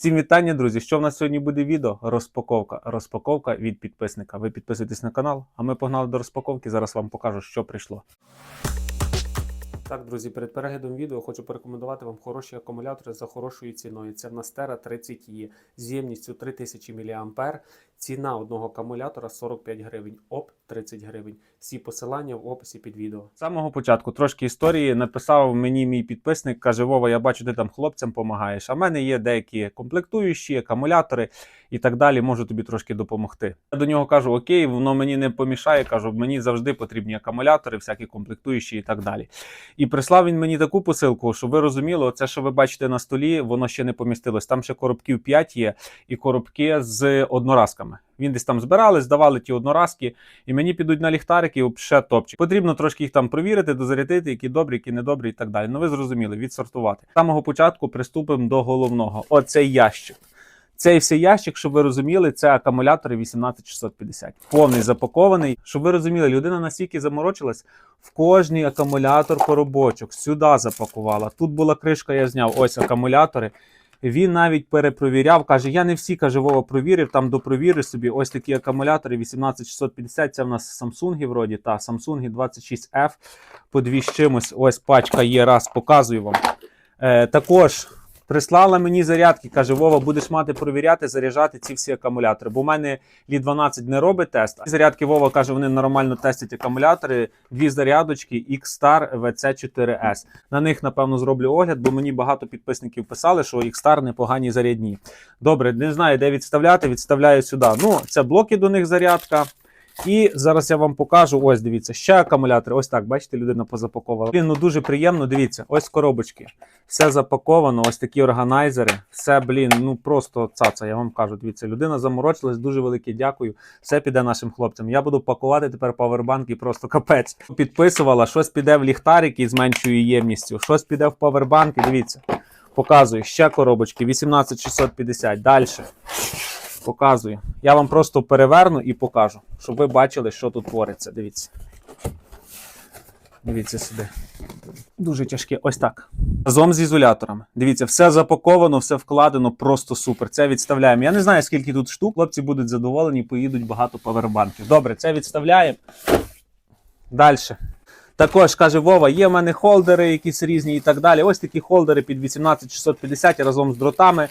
Всім вітання, друзі! Що в нас сьогодні буде відео? Розпаковка. Розпаковка від підписника. Ви підписуєтесь на канал, а ми погнали до розпаковки. Зараз вам покажу, що прийшло. Так, друзі, перед переглядом відео хочу порекомендувати вам хороші акумулятори за хорошою ціною. Це в нас Tera 30 e з ємністю 3000 мАh. Ціна одного акумулятора 45 гривень, ОП 30 гривень. Всі посилання в описі під відео. З самого початку трошки історії написав мені мій підписник, каже: Вова, я бачу, ти там хлопцям допомагаєш. А в мене є деякі комплектуючі, акумулятори і так далі. Можу тобі трошки допомогти. Я до нього кажу: Окей, воно мені не помішає. Кажу, мені завжди потрібні акумулятори, всякі комплектуючі і так далі. І прислав він мені таку посилку, щоб ви розуміли, оце, що ви бачите на столі, воно ще не помістилось. Там ще коробків 5 є, і коробки з одноразками. Він десь там збирали, здавали ті одноразки, і мені підуть на ліхтарики, взагалі топчик. Потрібно трошки їх там провірити, дозарядити, які добрі, які недобрі і так далі. Ну ви зрозуміли, відсортувати. З самого початку приступимо до головного. Оцей ящик. Цей всей ящик, щоб ви розуміли, це акумулятори 18650. Повний запакований. Щоб ви розуміли, людина настільки заморочилась, в кожний акумулятор коробочок сюди запакувала. Тут була кришка, я зняв. Ось акумулятори. Він навіть перепровіряв, каже: я не всі каже, Вова провірив, там допровірив собі. Ось такі акумулятори 18650. Це в нас Samsung вроді, та Samsung 26F по чимось. Ось пачка є, раз показую вам. Е, також прислала мені зарядки. Каже, Вова, будеш мати провіряти, заряджати ці всі акумулятори. Бо в мене Лі 12 не робить тест. Зарядки Вова каже, вони нормально тестять акумулятори. Дві зарядочки X-Star VC4S. На них, напевно, зроблю огляд, бо мені багато підписників писали, що X-Star непогані зарядні. Добре, не знаю, де відставляти. Відставляю сюди. Ну, це блоки до них зарядка. І зараз я вам покажу. Ось дивіться, ще акумулятори. Ось так, бачите, людина позапаковувала. Блін, ну дуже приємно. Дивіться, ось коробочки. Все запаковано, ось такі органайзери. Все, блін, ну просто цаца, я вам кажу. Дивіться, людина заморочилась, дуже велике дякую. Все піде нашим хлопцям. Я буду пакувати тепер павербанки, просто капець. Підписувала, щось піде в ліхтарики з меншою ємністю, щось піде в павербанки. Дивіться, показую ще коробочки 18650. Далі. Показую. Я вам просто переверну і покажу, щоб ви бачили, що тут твориться. Дивіться. Дивіться сюди. Дуже тяжке. Ось так. Разом з ізоляторами. Дивіться, все запаковано, все вкладено, просто супер. Це відставляємо. Я не знаю, скільки тут штук. Хлопці будуть задоволені, поїдуть багато павербанків. Добре, це відставляємо. Далі. Також каже Вова, є в мене холдери, якісь різні і так далі. Ось такі холдери під 18650 разом з дротами.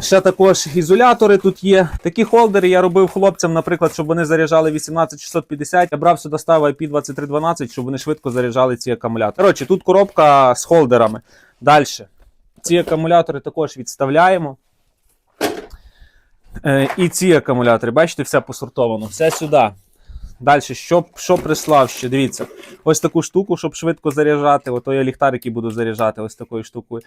Ще також ізолятори тут є. Такі холдери я робив хлопцям, наприклад, щоб вони заряджали 18650. Я брав сюди ставив IP2312, щоб вони швидко заряджали ці акумулятори. Коротше, тут коробка з холдерами. Далі. Ці акумулятори також відставляємо. Е, і ці акумулятори, бачите, все посортовано. Все сюди. Далі, що, що прислав ще? Дивіться, ось таку штуку, щоб швидко заряджати. Ото я ліхтарики буду заряджати ось такою штукою.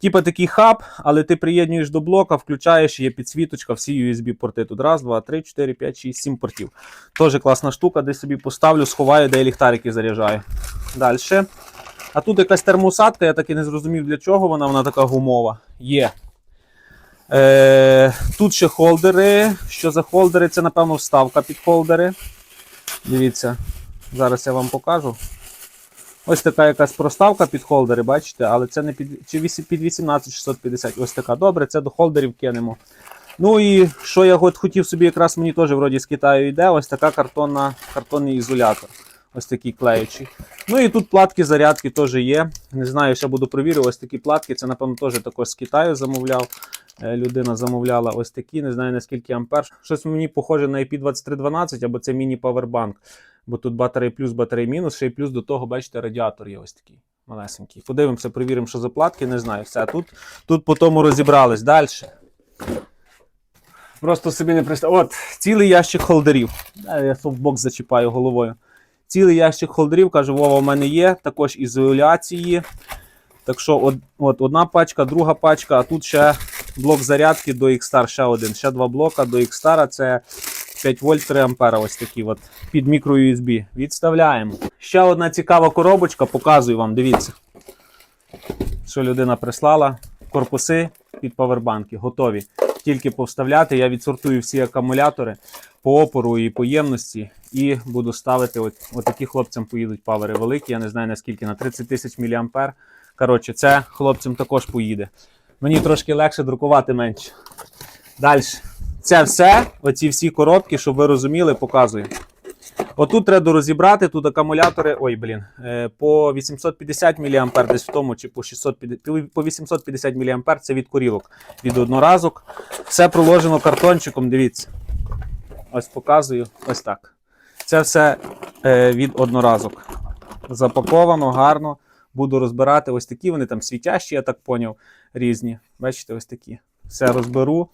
Типа такий хаб, але ти приєднуєш до блока, включаєш, є підсвіточка, всі USB-порти. Тут раз, два, три, чотири, п'ять, шість, сім портів. Теж класна штука, де собі поставлю, сховаю, де я ліхтарики заряджаю. Далі. А тут якась термоусадка, я так і не зрозумів, для чого вона, вона така гумова. Є. Е, тут ще холдери. Що за холдери? Це, напевно, вставка під холдери. Дивіться, зараз я вам покажу. Ось така якась проставка під холдери, бачите, але це не під чи під 18650. Ось така. Добре, це до холдерів кинемо. Ну і що я от хотів собі, якраз мені теж вроді з Китаю йде, ось така картонна, картонний ізолятор. Ось такий клеючий. Ну і тут платки зарядки теж є. Не знаю, ще буду провірити. Ось такі платки. Це, напевно, теж також з Китаю замовляв. Е, Людина замовляла ось такі, не знаю наскільки ампер. Щось мені похоже на IP2312 або це міні-павербанк. Бо тут батарея плюс, батарея мінус, ще й плюс до того, бачите, радіатор є ось такий малесенький. Подивимося, перевіримо, що за платки, не знаю. Все, тут, тут по тому розібрались. Далі. Просто собі не представ. От, цілий ящик холдерів. Е, Я софтбокс зачіпаю головою. Цілий ящик холдерів, каже, Вова, в мене є, також ізоляції. Так що, от, от одна пачка, друга пачка, а тут ще блок зарядки до X-Star, ще один. Ще два блока до X-Star, це 5 вольт 3 ампера, ось такі от, під мікро USB. Відставляємо. Ще одна цікава коробочка, показую вам, дивіться. Що людина прислала. Корпуси під павербанки готові. Тільки повставляти, я відсортую всі акумулятори по опору і по ємності, і буду ставити. От, от такі хлопцям поїдуть павери великі. Я не знаю наскільки на 30 тисяч мА. Коротше, це хлопцям також поїде. Мені трошки легше друкувати менше. Далі. Це все, оці всі коробки, щоб ви розуміли, показую. Отут треба розібрати, тут акумулятори, ой, блін, е, по 850 мА десь в тому, чи по 650, по 850 мА це від курілок, від одноразок. Все проложено картончиком, дивіться. Ось показую, ось так. Це все е, від одноразок. Запаковано, гарно. Буду розбирати ось такі, вони там світящі, я так поняв, різні. Бачите, ось такі. Все розберу.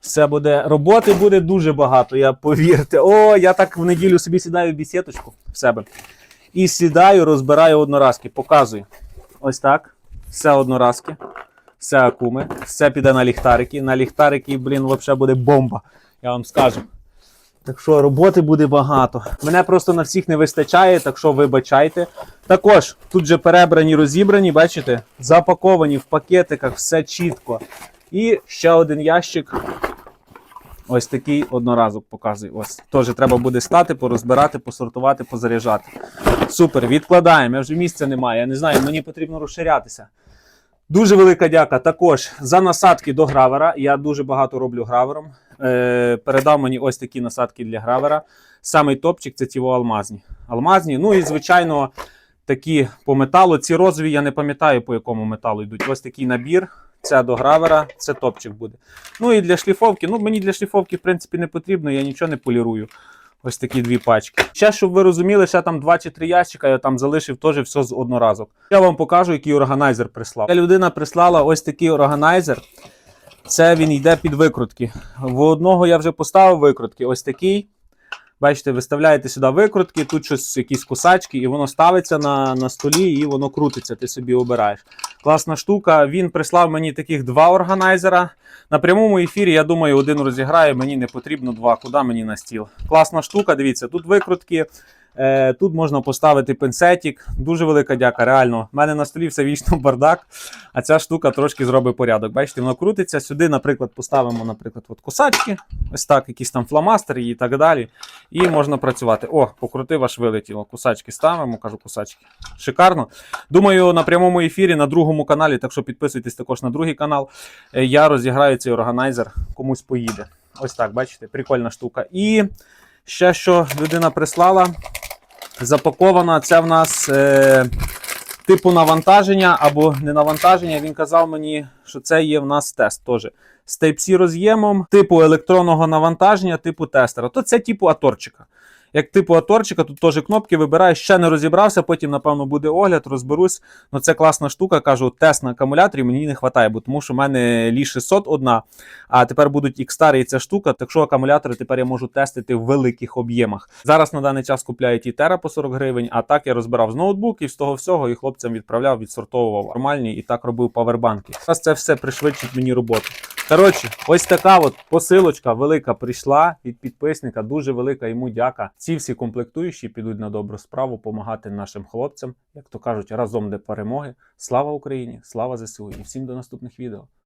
Все буде. Роботи буде дуже багато, я повірте. О, я так в неділю собі сідаю в бісіточку в себе. І сідаю, розбираю одноразки. Показую. Ось так. Все одноразки. Все акуми. Все піде на ліхтарики. На ліхтарики, блін, взагалі буде бомба. Я вам скажу. Так що роботи буде багато. Мене просто на всіх не вистачає, так що вибачайте. Також тут же перебрані, розібрані, бачите, запаковані в пакетиках, все чітко. І ще один ящик. Ось такий одноразок показую. Ось. Теж треба буде стати, порозбирати, посортувати, позаряджати. Супер, відкладаємо. Я вже місця немає. Я не знаю, мені потрібно розширятися. Дуже велика дяка також за насадки до гравера. Я дуже багато роблю гравером. Е, передав мені ось такі насадки для гравера. Самий топчик це ті алмазні. Алмазні. Ну і звичайно, такі по металу. Ці розові я не пам'ятаю, по якому металу йдуть. Ось такий набір. Це до гравера, це топчик буде. Ну і для шліфовки. Ну, мені для шліфовки, в принципі, не потрібно, я нічого не полірую. Ось такі дві пачки. Ще, щоб ви розуміли, ще там два чи три ящика, я там залишив теж все з одноразок. Я вам покажу, який органайзер прислав. Ця людина прислала ось такий органайзер. Це він йде під викрутки. В одного я вже поставив викрутки. Ось такий. Бачите, виставляєте сюди викрутки, тут щось, якісь кусачки, і воно ставиться на, на столі і воно крутиться, ти собі обираєш. Класна штука. Він прислав мені таких два органайзера. На прямому ефірі, я думаю, один розіграє, мені не потрібно два. Куди мені на стіл? Класна штука, дивіться, тут викрутки. Е, тут можна поставити пинцетик. Дуже велика дяка, реально. У мене на столі все вічно бардак, а ця штука трошки зробить порядок. Бачите, воно крутиться. Сюди, наприклад, поставимо, наприклад, от косачки, ось так, якісь там фломастери і так далі. І можна працювати. О, покрутив, аж вилетіло. Кусачки ставимо, кажу, кусачки. Шикарно. Думаю, на прямому ефірі на другому каналі, так що підписуйтесь також на другий канал. е, Я розіграю цей органайзер, комусь поїде. Ось так, бачите, прикольна штука. І ще що людина прислала. Запакована. Це в нас е, типу навантаження або не навантаження. Він казав мені, що це є в нас тест теж. З Type-C роз'ємом, типу електронного навантаження, типу тестера. То це типу аторчика. Як типу аторчика, тут теж кнопки вибираю, ще не розібрався, потім, напевно, буде огляд, розберусь. Ну це класна штука. Кажу, тест на акумуляторі мені не вистачає, бо тому що в мене лі 600 одна, а тепер будуть X-Star і ця штука. Так що акумулятори тепер я можу тестити в великих об'ємах. Зараз на даний час купляю ті Тера по 40 гривень, а так я розбирав з ноутбуків, з того всього, і хлопцям відправляв, відсортовував нормальні і так робив павербанки. Зараз це все пришвидшить мені роботу. Коротше, ось така от посилочка велика прийшла від підписника. Дуже велика йому дяка. Ці всі комплектуючі підуть на добру справу, допомагати нашим хлопцям, як то кажуть, разом до перемоги. Слава Україні! Слава ЗСУ! І всім до наступних відео.